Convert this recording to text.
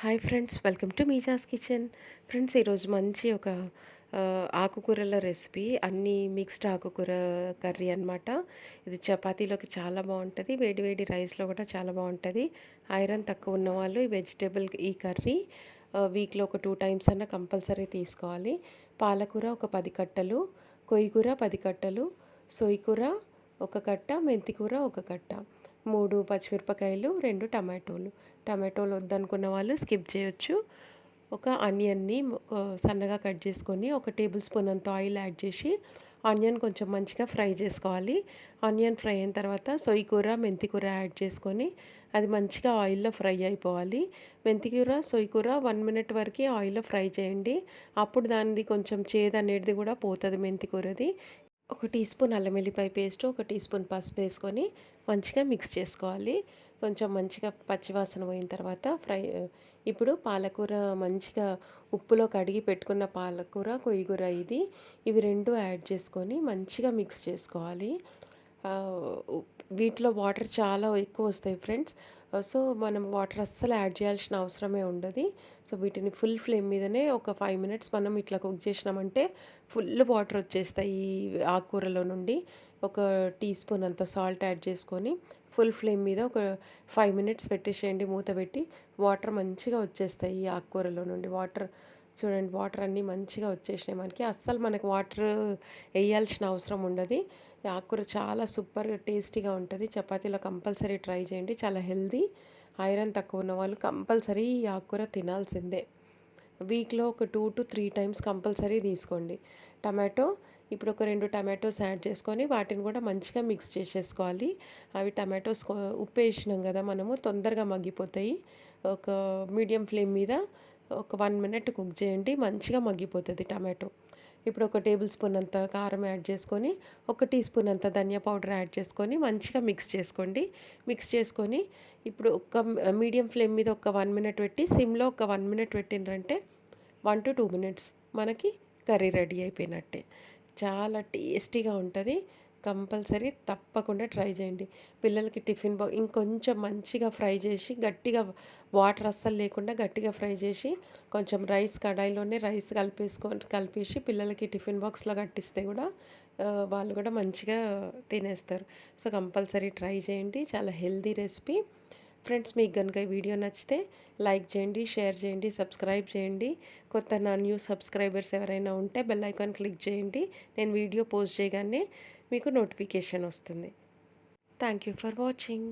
Hi friends welcome to మీజాస్ kitchen friends ఈరోజు మంచి ఒక ఆకుకూరల రెసిపీ అన్ని మిక్స్డ్ ఆకుకూర కర్రీ అనమాట ఇది చపాతీలోకి చాలా బాగుంటుంది. వేడి వేడి రైస్లో కూడా చాలా బాగుంటుంది. ఐరన్ తక్కువ ఉన్న వాళ్ళు ఈ వెజిటేబుల్ ఈ కర్రీ వీక్లో ఒక టూ టైమ్స్ అన్న కంపల్సరీ తీసుకోవాలి. పాలకూర ఒక పది కట్టలు కొయ్యకూర పది కట్టలు సొయ్యకూర ఒక కట్ట మెంతికూర ఒక కట్ట. మూడు పచ్చిమిరపకాయలు రెండు టమాటోలు. టమాటోలు వద్దనుకున్న వాళ్ళు స్కిప్ చేయొచ్చు. ఒక ఆనియన్ని సన్నగా కట్ చేసుకొని ఒక టేబుల్ స్పూన్ అంత ఆయిల్ యాడ్ చేసి ఆనియన్ కొంచెం మంచిగా ఫ్రై చేసుకోవాలి. ఆనియన్ ఫ్రై అయిన తర్వాత సొయ్యి కూర మెంతి కూర యాడ్ చేసుకొని అది మంచిగా ఆయిల్లో ఫ్రై అయిపోవాలి. మెంతి కూర సొయ్యి కూర వన్ మినిట్ వరకు ఆయిల్లో ఫ్రై చేయండి. అప్పుడు దానిది కొంచెం చేదు అనేది కూడా పోతుంది మెంతి కూరది. ఒక టీ స్పూన్ అల్లం వెల్లిపాయ పేస్ట్ ఒక టీ స్పూన్ పసుపు వేసుకొని మంచిగా మిక్స్ చేసుకోవాలి. కొంచెం మంచిగా పచ్చివాసన పోయిన తర్వాత ఫ్రై ఇప్పుడు పాలకూర మంచిగా ఉప్పులో కడిగి పెట్టుకున్న పాలకూర కొయ్యగూర ఇది ఇవి రెండు యాడ్ చేసుకొని మంచిగా మిక్స్ చేసుకోవాలి. వీటిలో వాటర్ చాలా ఎక్కువ వస్తాయి ఫ్రెండ్స్. సో మనం వాటర్ అస్సలు యాడ్ చేయాల్సిన అవసరమే ఉండదు. సో వీటిని ఫుల్ ఫ్లేమ్ మీదనే ఒక ఫైవ్ మినిట్స్ మనం ఇట్లా కుక్ చేసినామంటే ఫుల్ వాటర్ వచ్చేస్తాయి ఈ ఆకుకూరలో నుండి. ఒక టీ స్పూన్ అంత సాల్ట్ యాడ్ చేసుకొని ఫుల్ ఫ్లేమ్ మీద ఒక ఫైవ్ మినిట్స్ పెట్టేసేయండి మూత పెట్టి. వాటర్ మంచిగా వచ్చేస్తాయి ఈ ఆకుకూరలో నుండి. వాటర్ చూడండి వాటర్ అన్నీ మంచిగా వచ్చేసినాయి మనకి. అస్సలు మనకి వాటర్ వేయాల్సిన అవసరం ఉండదు. ఈ ఆకుకూర చాలా సూపర్ టేస్టీగా ఉంటుంది. చపాతీలో కంపల్సరీ ట్రై చేయండి. చాలా హెల్దీ. ఐరన్ తక్కువ ఉన్న వాళ్ళు కంపల్సరీ ఈ ఆకుకూర తినాల్సిందే. వీక్లో ఒక two to three times compulsory తీసుకోండి. టమాటో ఇప్పుడు ఒక రెండు టమాటోస్ యాడ్ చేసుకొని వాటిని కూడా మంచిగా మిక్స్ చేసేసుకోవాలి. అవి టమాటోస్ ఉప్పు వేసినాం కదా మనము తొందరగా మగ్గిపోతాయి. ఒక మీడియం ఫ్లేమ్ మీద ఒక వన్ మినిట్ కుక్ చేయండి మంచిగా మగ్గిపోతుంది టమాటో. ఇప్పుడు ఒక టేబుల్ స్పూన్ అంత కారం యాడ్ చేసుకొని ఒక టీ స్పూన్ అంత ధనియా పౌడర్ యాడ్ చేసుకొని మంచిగా మిక్స్ చేసుకోండి. మిక్స్ చేసుకొని ఇప్పుడు ఒక మీడియం ఫ్లేమ్ మీద ఒక వన్ మినిట్ పెట్టి సిమ్లో ఒక వన్ మినిట్ పెట్టినరంటే వన్ టు టూ మినిట్స్ మనకి కర్రీ రెడీ అయిపోయినట్టే. చాలా టేస్టీగా ఉంటుంది. కంపల్సరీ తప్పకుండా ట్రై చేయండి. పిల్లలకి టిఫిన్ బా ఇంకొంచెం మంచిగా ఫ్రై చేసి గట్టిగా వాటర్ అస్సలు లేకుండా గట్టిగా ఫ్రై చేసి కొంచెం రైస్ కడాయిలోనే రైస్ కలిపేసుకో కలిపేసి పిల్లలకి టిఫిన్ బాక్స్లో కట్టిస్తే కూడా వాళ్ళు కూడా మంచిగా తినేస్తారు. సో కంపల్సరీ ట్రై చేయండి. చాలా హెల్దీ రెసిపీ. ఫ్రెండ్స్ మీకు కనుక ఈ వీడియో నచ్చితే లైక్ చేయండి షేర్ చేయండి సబ్స్క్రైబ్ చేయండి. కొత్త నా న్యూ సబ్స్క్రైబర్స్ ఎవరైనా ఉంటే బెల్ ఐకాన్ క్లిక్ చేయండి. నేను వీడియో పోస్ట్ చేయగానే మీకు నోటిఫికేషన్ వస్తుంది. Thank you for watching